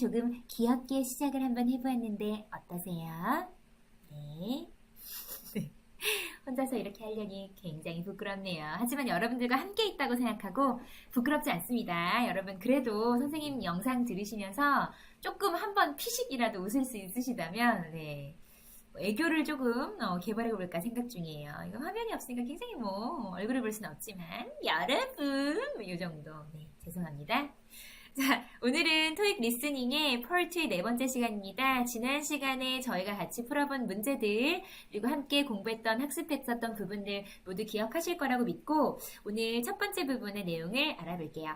조금 귀엽게 시작을 한번 해보았는데 어떠세요? 네. 혼자서 이렇게 하려니 굉장히 부끄럽네요. 하지만 여러분들과 함께 있다고 생각하고 부끄럽지 않습니다. 여러분, 그래도 선생님 영상 들으시면서 조금 한번 피식이라도 웃을 수 있으시다면, 네. 뭐 애교를 조금 어, 개발해 볼까 생각 중이에요. 이거 화면이 없으니까 굉장히 뭐 얼굴을 볼 수는 없지만 여러분 이 정도 네 죄송합니다. 자 오늘은 토익 리스닝의 펄트의 네 번째 시간입니다. 지난 시간에 저희가 같이 풀어본 문제들 그리고 함께 공부했던 학습했었던 부분들 모두 기억하실 거라고 믿고 오늘 첫 번째 부분의 내용을 알아볼게요.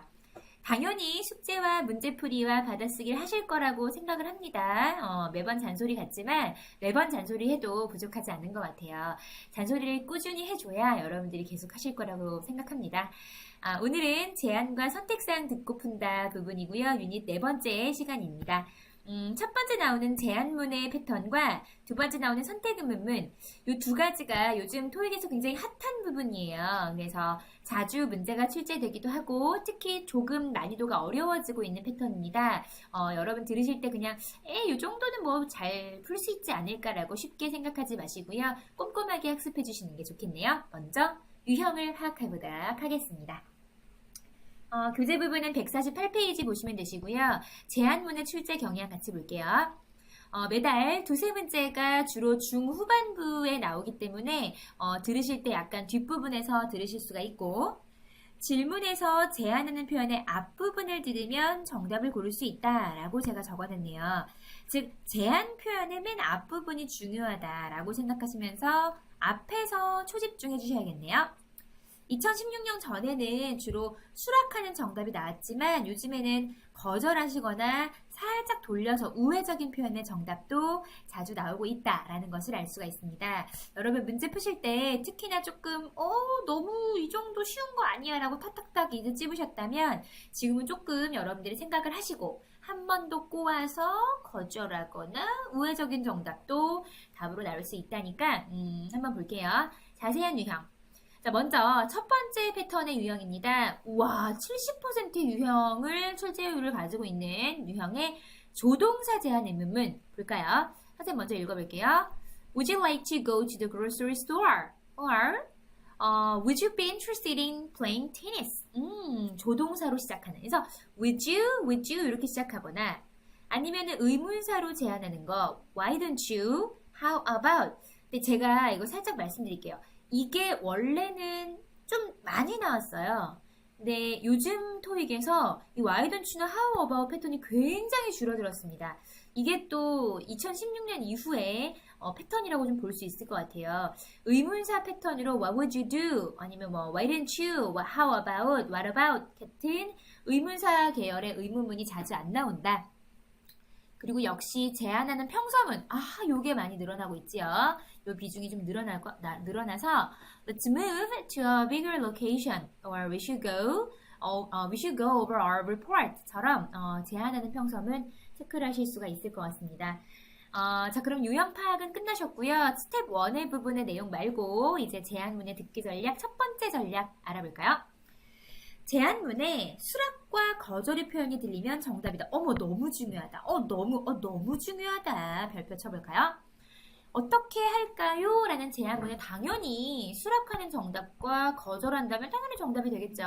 당연히 숙제와 문제풀이와 받아쓰기를 하실 거라고 생각을 합니다. 어, 매번 잔소리 같지만 매번 잔소리 해도 부족하지 않은 것 같아요. 잔소리를 꾸준히 해줘야 여러분들이 계속 하실 거라고 생각합니다. 아, 오늘은 제안과 선택사항 듣고 푼다 부분이고요. 유닛 네 번째 시간입니다. 음, 첫 번째 나오는 제안문의 패턴과 두 번째 나오는 선택문문 이 두 가지가 요즘 토익에서 굉장히 핫한 부분이에요. 그래서 자주 문제가 출제되기도 하고 특히 조금 난이도가 어려워지고 있는 패턴입니다. 어, 여러분 들으실 때 그냥 에, 이 정도는 뭐 잘 풀 수 있지 않을까라고 쉽게 생각하지 마시고요. 꼼꼼하게 학습해 주시는 게 좋겠네요. 먼저 유형을 파악해 보도록 하겠습니다. 어, 교재 부분은 148페이지 보시면 되시고요. 제한문의 출제 경향 같이 볼게요. 어, 매달 두세 문제가 주로 중후반부에 나오기 때문에 어, 들으실 때 약간 뒷부분에서 들으실 수가 있고 질문에서 제안하는 표현의 앞부분을 들으면 정답을 고를 수 있다라고 제가 적어놨네요. 즉 제안 표현의 맨 앞부분이 중요하다라고 생각하시면서 앞에서 초집중해 주셔야겠네요. 2016년 전에는 주로 수락하는 정답이 나왔지만 요즘에는 거절하시거나 살짝 돌려서 우회적인 표현의 정답도 자주 나오고 있다라는 것을 알 수가 있습니다. 여러분 문제 푸실 때 특히나 조금 어 너무 이 정도 쉬운 거 아니야 라고 탁탁탁 이제 찝으셨다면 지금은 조금 여러분들이 생각을 하시고 한 번 더 꼬아서 거절하거나 우회적인 정답도 답으로 나올 수 있다니까 음, 한번 볼게요. 자세한 유형 자, 먼저 첫 번째 패턴의 유형입니다. 우와, 70%의 유형을 출제율을 가지고 있는 유형의 조동사 제한 의문문 볼까요? 선생님 먼저 읽어볼게요. Would you like to go to the grocery store? Or uh, Would you be interested in playing tennis? 음, 조동사로 시작하는. 그래서 Would you, Would you 이렇게 시작하거나 아니면 의문사로 제안하는 거 Why don't you? How about? 근데 제가 이거 살짝 말씀드릴게요. 이게 원래는 좀 많이 나왔어요. 근데 요즘 토익에서 이 don't you나 how about 패턴이 굉장히 줄어들었습니다. 이게 또 2016년 이후에 어, 패턴이라고 좀 볼 수 있을 것 같아요. 의문사 패턴으로 what would you do? 아니면 뭐 why don't you? how about? what about? 같은 의문사 계열의 의문문이 자주 안 나온다. 그리고 역시 제안하는 평서문, 아, 요게 많이 늘어나고 있지요. 요 비중이 좀 늘어날 거, 나, 늘어나서 Let's move to a bigger location or we should go 어, 어, we should go over our report처럼 어, 제안하는 평서문 체크를 하실 수가 있을 것 같습니다. 어, 자, 그럼 유형 파악은 끝나셨고요. 스텝 1의 부분의 내용 말고 이제 제안문의 듣기 전략 첫 번째 전략 알아볼까요? 제안문에 수락과 거절의 표현이 들리면 정답이다. 어머, 너무 중요하다. 어, 너무, 어, 너무 중요하다. 별표 쳐볼까요? 어떻게 할까요? 라는 제안문에 당연히 수락하는 정답과 거절한다면 당연히 정답이 되겠죠.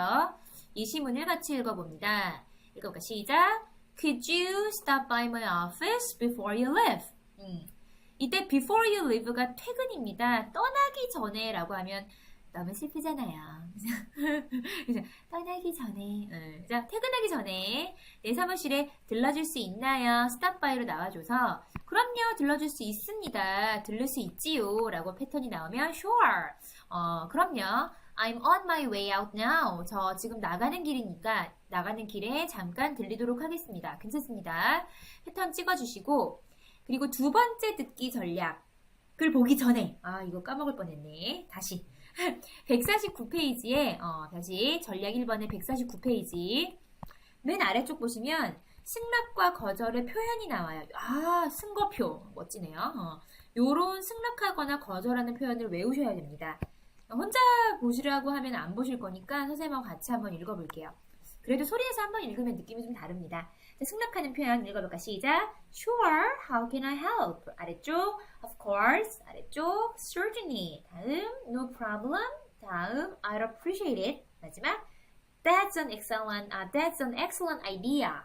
이 시문을 같이 읽어봅니다. 읽어볼까? 시작. Could you stop by my office before you leave? 음. 이때 before you leave가 퇴근입니다. 떠나기 전에 라고 하면 너무 슬프잖아요. 그래서 떠나기 전에, 음, 자, 퇴근하기 전에 내 사무실에 들러줄 수 있나요? by로 나와줘서 그럼요, 들러줄 수 있습니다. 들를 수 있지요. 라고 패턴이 나오면 sure. 어, 그럼요. I'm on my way out now. 저 지금 나가는 길이니까 나가는 길에 잠깐 들리도록 하겠습니다. 괜찮습니다. 패턴 찍어주시고 그리고 두 번째 듣기 전략을 보기 전에 아 이거 까먹을 뻔했네. 다시 149페이지에 어, 다시 전략 1번의 149페이지 맨 아래쪽 보시면 승낙과 거절의 표현이 나와요. 아 승거표 멋지네요. 어, 요런 승낙하거나 거절하는 표현을 외우셔야 됩니다. 혼자 보시라고 하면 안 보실 거니까 선생님하고 같이 한번 읽어볼게요. 그래도 소리에서 한번 읽으면 느낌이 좀 다릅니다. 자, 승낙하는 표현 읽어볼까? 시작. Sure, how can I help? 아래쪽, of course. 아래쪽, certainly. 다음, no problem. 다음, I'd appreciate it. 마지막, that's an excellent, 아, that's an excellent idea.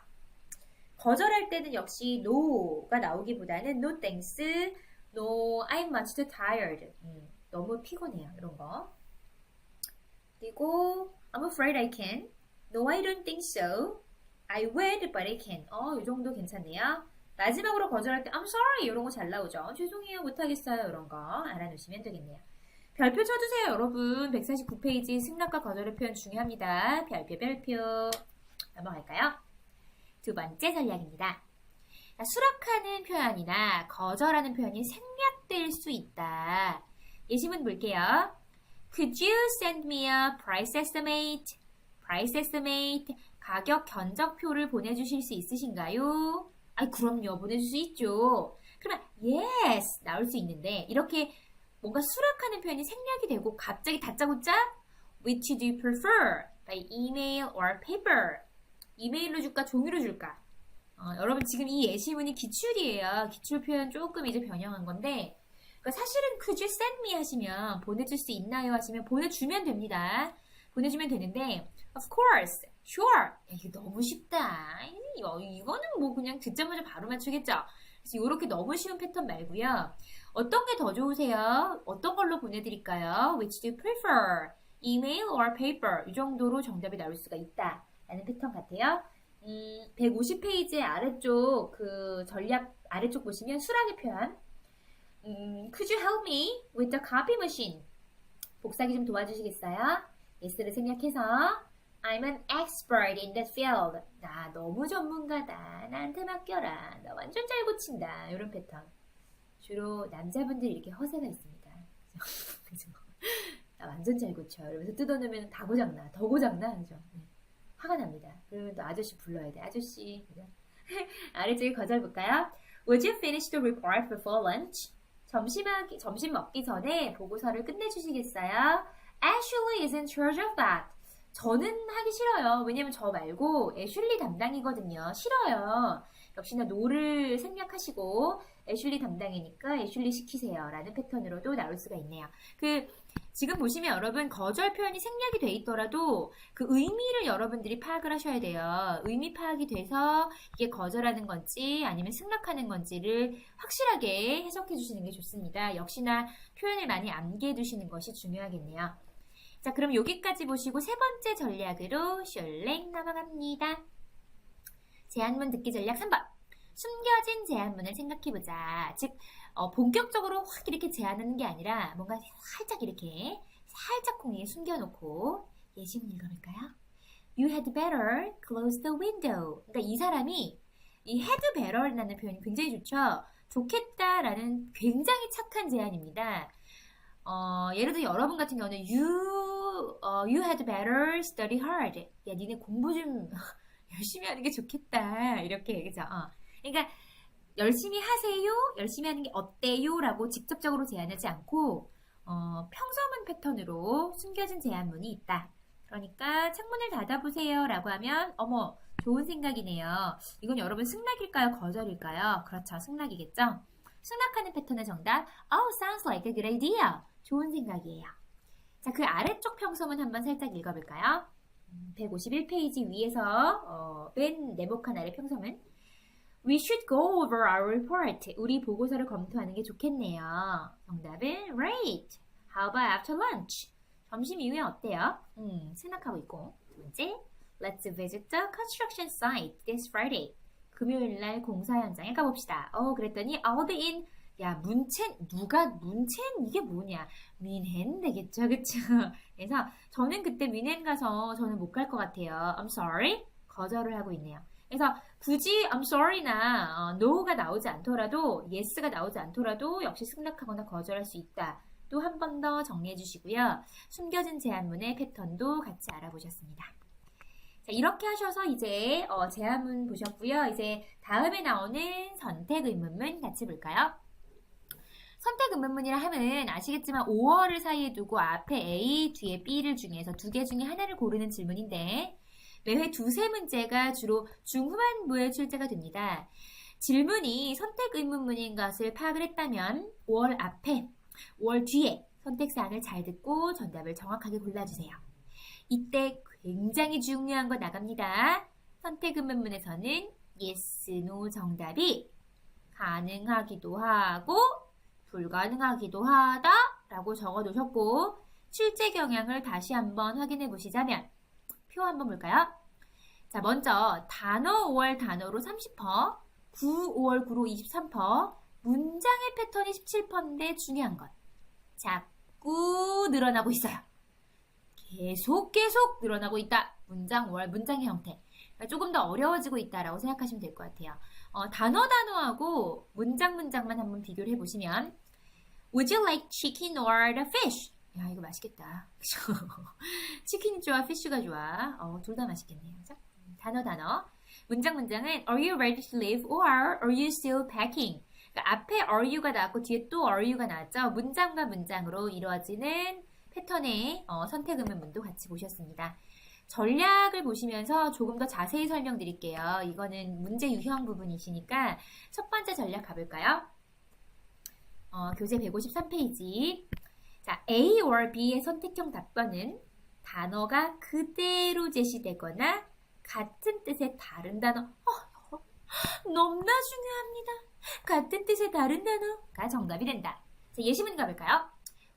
거절할 때는 역시 no가 나오기보다는 no thanks, no I'm much too tired. 음, 너무 피곤해요. 이런 거. 그리고 I'm afraid I can. No, I don't think so. I would, but I can. 어, 이 정도 괜찮네요. 마지막으로 거절할 때 I'm sorry 이런 거 잘 나오죠. 죄송해요, 못하겠어요 이런 거 알아놓으시면 되겠네요. 별표 쳐주세요, 여러분. 149페이지 승낙과 거절의 표현 중요합니다. 별표, 별표. 넘어갈까요? 두 번째 전략입니다. 자, 수락하는 표현이나 거절하는 표현이 생략될 수 있다. 예시문 볼게요. Could you send me a price estimate? price estimate. 가격 견적표를 보내주실 수 있으신가요? 아, 그럼요. 보내줄 수 있죠. 그러면 yes 나올 수 있는데 이렇게 뭔가 수락하는 표현이 생략이 되고 갑자기 다짜고짜 which do you prefer? by email or paper? 이메일로 줄까 종이로 줄까? 어, 여러분 지금 이 예시문이 기출이에요. 기출 표현 조금 이제 변형한 건데 그러니까 사실은 could you send me 하시면 보내줄 수 있나요 하시면 보내주면 됩니다. 보내주면 되는데 of course, sure. 야, 이거 너무 쉽다. 이거, 이거는 뭐 그냥 듣자마자 바로 맞추겠죠. 그래서 이렇게 너무 쉬운 패턴 말고요. 어떤 게 더 좋으세요? 어떤 걸로 보내드릴까요? Which do you prefer? Email or paper? 이 정도로 정답이 나올 수가 있다. 라는 패턴 같아요. 음, 150페이지 아래쪽 그 전략 아래쪽 보시면 수락의 표현. 음, could you help me with the copy machine? 복사기 좀 도와주시겠어요? yes를 생략해서 I'm an expert in that field. 나 너무 전문가다. 나한테 맡겨라. 나 완전 잘 고친다. 이런 패턴. 주로 남자분들이 이렇게 허세가 있습니다. 그죠? 나 완전 잘 고쳐. 이러면서 뜯어내면 다 고장나. 더 고장나. 그죠? 네. 화가 납니다. 그러면 또 아저씨 불러야 돼. 아저씨. 그죠? 아래쪽에 거절 볼까요? Would you finish the report before lunch? 점심하기, 점심 먹기 전에 보고서를 끝내주시겠어요? Ashley is in charge of that. 저는 하기 싫어요. 왜냐면 저 말고 애슐리 담당이거든요. 싫어요. 역시나 노를 생략하시고 애슐리 담당이니까 애슐리 시키세요. 라는 패턴으로도 나올 수가 있네요. 그 지금 보시면 여러분 거절 표현이 생략이 돼 있더라도 그 의미를 여러분들이 파악을 하셔야 돼요. 의미 파악이 돼서 이게 거절하는 건지 아니면 승낙하는 건지를 확실하게 해석해 주시는 게 좋습니다. 역시나 표현을 많이 암기해 두시는 것이 중요하겠네요. 자, 그럼 여기까지 보시고 세 번째 전략으로 슐랭 넘어갑니다. 제안문 듣기 전략 3번. 숨겨진 제안문을 생각해보자. 즉, 어, 본격적으로 확 이렇게 제안하는 게 아니라 뭔가 살짝 이렇게 살짝 공에 숨겨놓고 예시문 읽어볼까요? You had better close the window. 그러니까 이 사람이 이 had better라는 표현이 굉장히 좋죠. 좋겠다라는 굉장히 착한 제안입니다. 어, 예를 들어 여러분 같은 경우는 you, 어, you had better study hard. 야, 니네 공부 좀 열심히 하는 게 좋겠다. 이렇게, 그죠? 어. 그러니까 열심히 하세요. 열심히 하는 게 어때요? 라고 직접적으로 제안하지 않고 어, 평서문 패턴으로 숨겨진 제안문이 있다. 그러니까 창문을 닫아보세요. 라고 하면 어머 좋은 생각이네요. 이건 여러분 승낙일까요? 거절일까요? 그렇죠. 승낙이겠죠? 승낙하는 패턴의 정답 Oh, sounds like a good idea. 좋은 생각이에요. 자, 그 아래쪽 평서문 한번 살짝 읽어볼까요? 151페이지 위에서 어, 맨 네모칸 아래 평서문 We should go over our report. 우리 보고서를 검토하는 게 좋겠네요. 정답은 right. How about after lunch? 점심 이후에 어때요? 음, 생각하고 있고. 두 번째, Let's visit the construction site this Friday. 금요일 날 공사 현장에 가봅시다. 어, 그랬더니 I'll be in 야, 문첸 누가 문첸 이게 뭐냐? 민헨 되겠죠, 그쵸? 그래서 저는 그때 민헨 가서 저는 못 갈 것 같아요. I'm sorry. 거절을 하고 있네요. 그래서 굳이 I'm sorry나 어, no가 나오지 않더라도 yes가 나오지 않더라도 역시 승낙하거나 거절할 수 있다. 또 한 번 더 정리해 주시고요. 숨겨진 제안문의 패턴도 같이 알아보셨습니다. 자, 이렇게 하셔서 이제 어, 제안문 보셨고요. 이제 다음에 나오는 선택 의문문 같이 볼까요? 선택 의문문이라 하면 아시겠지만 5월을 사이에 두고 앞에 A, 뒤에 B를 중에서 두 개 중에 하나를 고르는 질문인데 매회 두세 문제가 주로 중후반부에 출제가 됩니다. 질문이 선택 의문문인 것을 파악을 했다면 5월 앞에, 5월 뒤에 선택사항을 잘 듣고 정답을 정확하게 골라주세요. 이때 굉장히 중요한 거 나갑니다. 선택 의문문에서는 yes, no 정답이 가능하기도 하고 불가능하기도 하다 라고 적어 놓으셨고 출제 경향을 다시 한번 확인해 보시자면 표 한번 볼까요? 자, 먼저 단어 5월 단어로 30%, 9 5월 9로 23%, 문장의 패턴이 17%인데 중요한 건 자꾸 늘어나고 있어요. 계속 계속 늘어나고 있다. 문장 5월 문장의 형태. 그러니까 조금 더 어려워지고 있다라고 생각하시면 될 것 같아요. 어, 단어 단어하고 문장 문장만 한번 비교를 해보시면 Would you like chicken or the fish? 야 이거 맛있겠다. 치킨이 좋아, 피쉬가 좋아. 어, 둘 다 맛있겠네요. 그죠? 음, 단어 단어. 문장 문장은 Are you ready to leave or are you still packing? 그러니까 앞에 are you가 나왔고 뒤에 또 are you가 나왔죠. 문장과 문장으로 이루어지는 패턴의 어, 선택 의문문도 같이 보셨습니다. 전략을 보시면서 조금 더 자세히 설명드릴게요. 이거는 문제 유형 부분이시니까 첫 번째 전략 가볼까요? 어, 교재 153페이지. 자, A or B의 선택형 답변은 단어가 그대로 제시되거나 같은 뜻의 다른 단어. 어, 너무나 중요합니다. 같은 뜻의 다른 단어가 정답이 된다. 자, 예시문 가볼까요?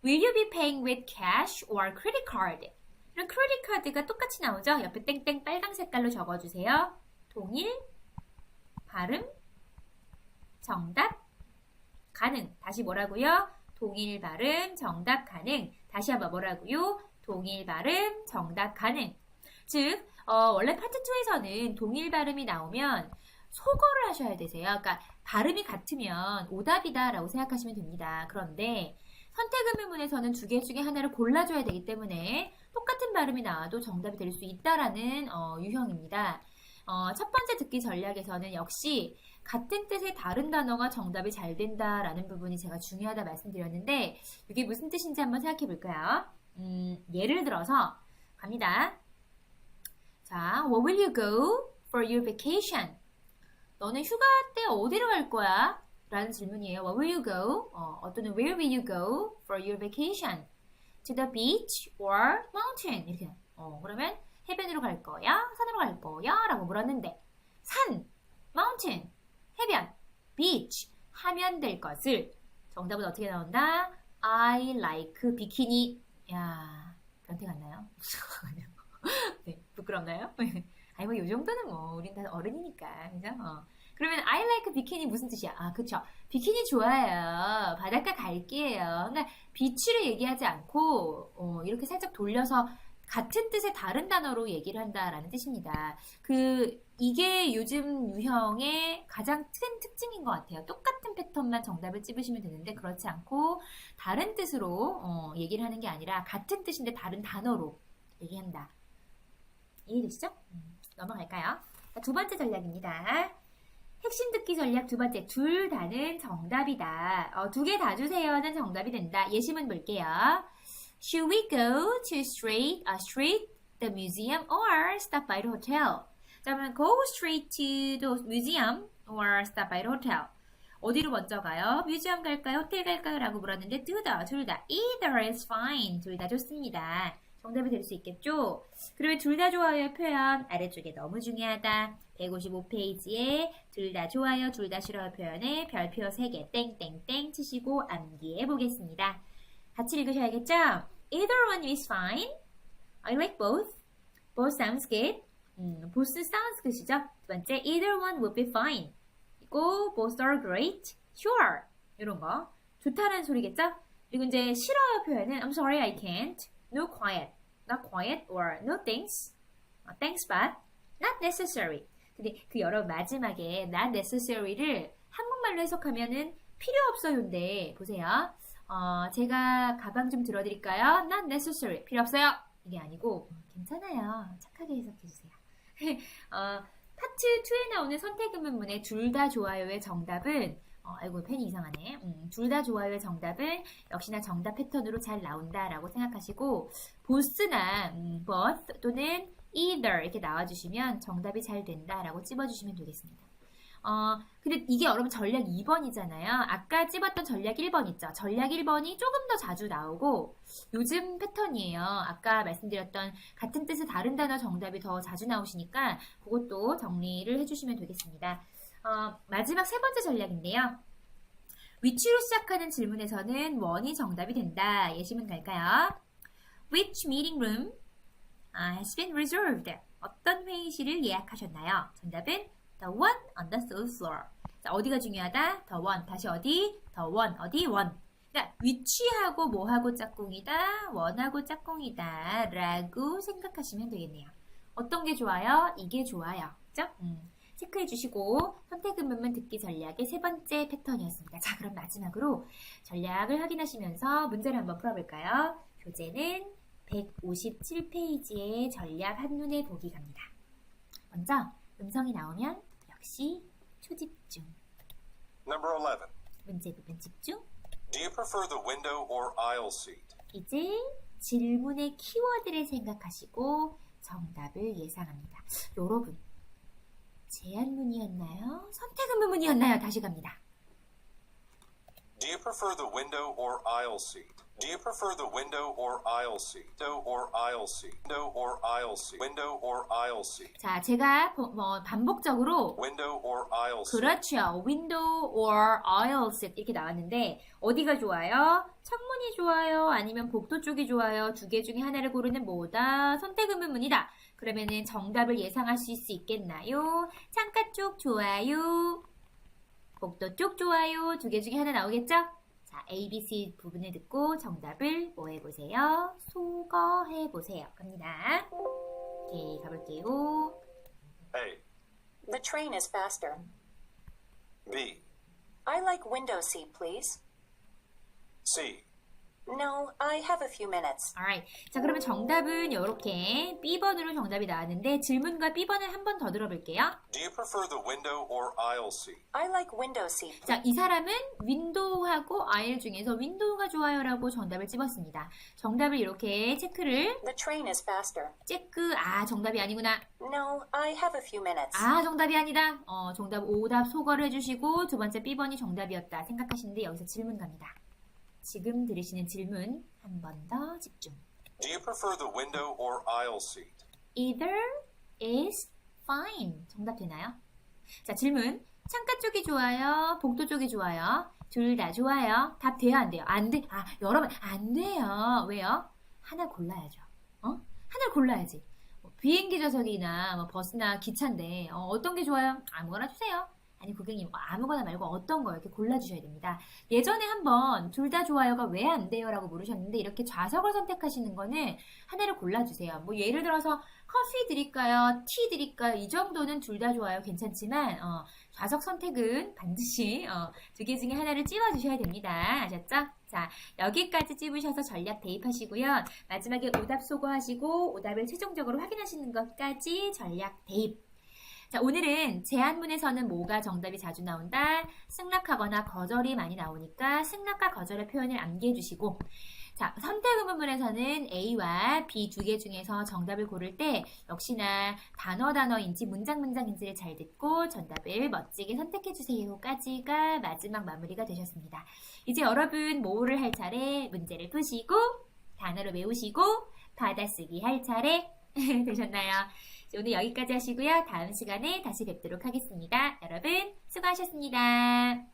Will you be paying with cash or credit card? 이런 크레딧 카드가 똑같이 나오죠? 옆에 땡땡 빨강 색깔로 적어주세요. 동일, 발음, 정답, 가능. 다시 뭐라고요? 동일 발음, 정답 가능. 다시 한번 뭐라고요? 동일 발음, 정답 가능. 즉, 어, 원래 파트 2에서는 동일 발음이 나오면 소거를 하셔야 되세요. 그러니까 발음이 같으면 오답이다라고 생각하시면 됩니다. 그런데 선택 의문문에서는 두 개 중에 하나를 골라줘야 되기 때문에 똑같은 발음이 나와도 정답이 될 수 있다라는 어, 유형입니다. 어, 첫 번째 듣기 전략에서는 역시 같은 뜻의 다른 단어가 정답이 잘 된다라는 부분이 제가 중요하다 말씀드렸는데 이게 무슨 뜻인지 한번 생각해 볼까요? 음, 예를 들어서 갑니다. 자, What will you go for your vacation? 너는 휴가 때 어디로 갈 거야? 라는 질문이에요. What will you go? 어, 또는 Where will you go for your vacation? To the beach or mountain? 이렇게. 어, 그러면 해변으로 갈 거야? 산으로 갈 거야? 라고 물었는데 산, mountain, 해변, beach 하면 될 것을 정답은 어떻게 나온다? I like bikini. 야, 변태 같나요? 네, 부끄럽나요? 아니 뭐 요 정도는 뭐 우린 다 어른이니까 그죠? 어. 그러면 I like 비키니 무슨 뜻이야? 아 그쵸 비키니 좋아요 바닷가 갈게요 그러니까 비치를 얘기하지 않고 어, 이렇게 살짝 돌려서 같은 뜻의 다른 단어로 얘기를 한다라는 뜻입니다. 그 이게 요즘 유형의 가장 큰 특징인 것 같아요. 똑같은 패턴만 정답을 찝으시면 되는데 그렇지 않고 다른 뜻으로 어, 얘기를 하는 게 아니라 같은 뜻인데 다른 단어로 얘기한다. 이해되시죠? 음, 넘어갈까요? 자, 두 번째 전략입니다. 핵심 듣기 전략 두 번째, 둘 다는 정답이다. 어, 두개 다 주세요는 정답이 된다. 예시문 볼게요. Should we go to street, uh, street, the museum, or stop by the hotel? 자, 그러면 go straight to the museum or stop by the hotel. 어디로 먼저 가요? 뮤지엄 갈까요? 호텔 갈까요? 라고 물었는데 둘 다, 둘 다. Either is fine. 둘 다 좋습니다. 정답이 될 수 있겠죠? 그러면 둘 다 좋아요의 표현 아래쪽에 너무 중요하다. 155페이지에 둘 다 좋아요, 둘 다 싫어요 표현에 별표 3개 땡땡땡 치시고 암기해 보겠습니다. 같이 읽으셔야겠죠? Either one is fine. I like both. Both sounds good. 음, both sounds good이죠? 두 번째, either one would be fine. 그리고 both are great. Sure. 이런 거. 좋다라는 소리겠죠? 그리고 이제 싫어요 표현은 I'm sorry I can't. No quiet. Not quiet or no thanks. 어, thanks but not necessary. 근데 그 여러분 마지막에 not necessary를 한국말로 해석하면은 필요 없어요인데 보세요. 어, 제가 가방 좀 들어드릴까요? Not necessary. 필요 없어요. 이게 아니고 괜찮아요. 착하게 해석해 주세요. 어, 파트 2에 나오는 선택 의문문의 둘 다 좋아요의 정답은 어, 아이고 펜이 이상하네. 음, 둘 다 좋아요의 정답은 역시나 정답 패턴으로 잘 나온다라고 생각하시고 보스나 음, both 또는 either 이렇게 나와주시면 정답이 잘 된다라고 찝어주시면 되겠습니다. 어, 근데 이게 여러분 전략 2번이잖아요. 아까 찝었던 전략 1번 있죠. 전략 1번이 조금 더 자주 나오고 요즘 패턴이에요. 아까 말씀드렸던 같은 뜻의 다른 단어 정답이 더 자주 나오시니까 그것도 정리를 해주시면 되겠습니다. 어, 마지막 세 번째 전략인데요. 위치로 시작하는 질문에서는 원이 정답이 된다. 예시문 갈까요? Which meeting room uh, has been reserved? 어떤 회의실을 예약하셨나요? 정답은 the one on the third floor. 자, 어디가 중요하다? the one. 다시 어디? the one. 어디? one. 그러니까 위치하고 뭐하고 짝꿍이다, 원하고 짝꿍이다 라고 생각하시면 되겠네요. 어떤 게 좋아요? 이게 좋아요. 그죠? 음. 체크해 주시고 선택은 문문 듣기 전략의 세 번째 패턴이었습니다. 자, 그럼 마지막으로 전략을 확인하시면서 문제를 한번 풀어볼까요? 교재는 157페이지의 전략 한눈에 보기 갑니다. 먼저 음성이 나오면 역시 초집중. Number 11. 문제 부분 집중. Do you prefer the window or aisle seat? 이제 질문의 키워드를 생각하시고 정답을 예상합니다. 여러분, 제안문이었나요? 선택의문문이었나요? 다시 갑니다. Do you prefer the window or aisle seat? Do you prefer the window or aisle seat? Window or aisle seat? Window or aisle seat? Window or aisle seat? 자, 제가 보- 뭐 반복적으로 Window or aisle seat? 그렇죠. window or aisle seat 이렇게 나왔는데 어디가 좋아요? 창문이 좋아요? 아니면 복도 쪽이 좋아요? 두 개 중에 하나를 고르는 뭐다? 선택의문문이다. 그러면은 정답을 예상하실 수 있겠나요? 창가 쪽 좋아요? 복도 쪽 좋아요? 두 개 중에 하나 나오겠죠? 자, A, B, C 부분을 듣고 정답을 뭐 해보세요? 소거해보세요. 갑니다. 오케이, 가볼게요. A. The train is faster. B. I like window seat, please. C. No, I have a few minutes. Alright. 자, 그러면 정답은 이렇게 B번으로 정답이 나왔는데 질문과 B번을 한 번 더 들어볼게요. Do you prefer the window or aisle seat? I like window seat. 자, 이 사람은 윈도우하고 아일 중에서 윈도우가 좋아요라고 정답을 집었습니다. 정답을 이렇게 체크를 The train is faster. 체크 아 정답이 아니구나. No, I have a few minutes. 아 정답이 아니다. 어 정답 오답 소거를 해주시고 두 번째 B번이 정답이었다 생각하시는데 여기서 질문 갑니다. 지금 들으시는 질문 한 번 더 집중. Do you prefer the window or aisle seat? Either is fine. 정답 되나요? 자, 질문. 창가 쪽이 좋아요? 복도 쪽이 좋아요? 둘 다 좋아요? 답 돼요? 안 돼요? 안 돼. 아, 여러분, 안 돼요. 왜요? 하나 골라야죠. 어? 하나를 골라야지. 뭐 비행기 좌석이나 뭐 버스나 기차인데, 어, 떤게 좋아요? 아무거나 주세요. 아니, 고객님, 뭐 아무거나 말고 어떤 거 이렇게 골라주셔야 됩니다. 예전에 한번 둘 다 좋아요가 왜 안 돼요? 라고 물으셨는데, 이렇게 좌석을 선택하시는 거는 하나를 골라주세요. 뭐 예를 들어서 커피 드릴까요? 티 드릴까요? 이 정도는 둘 다 좋아요. 괜찮지만 어, 좌석 선택은 반드시 어, 두개 중에 하나를 찝어주셔야 됩니다. 아셨죠? 자 여기까지 찝으셔서 전략 대입하시고요. 마지막에 오답 소거하시고 오답을 최종적으로 확인하시는 것까지 전략 대입. 자, 오늘은 제안문에서는 뭐가 정답이 자주 나온다? 승낙하거나 거절이 많이 나오니까 승낙과 거절의 표현을 암기해 주시고 자, 선택 의문문에서는 A와 B 두 개 중에서 정답을 고를 때 역시나 단어 단어인지 문장 문장인지를 잘 듣고 정답을 멋지게 선택해 주세요까지가 마지막 마무리가 되셨습니다. 이제 여러분 모호를 할 차례 문제를 푸시고 단어를 외우시고 받아쓰기 할 차례 되셨나요? 오늘 여기까지 하시고요. 다음 시간에 다시 뵙도록 하겠습니다. 여러분 수고하셨습니다.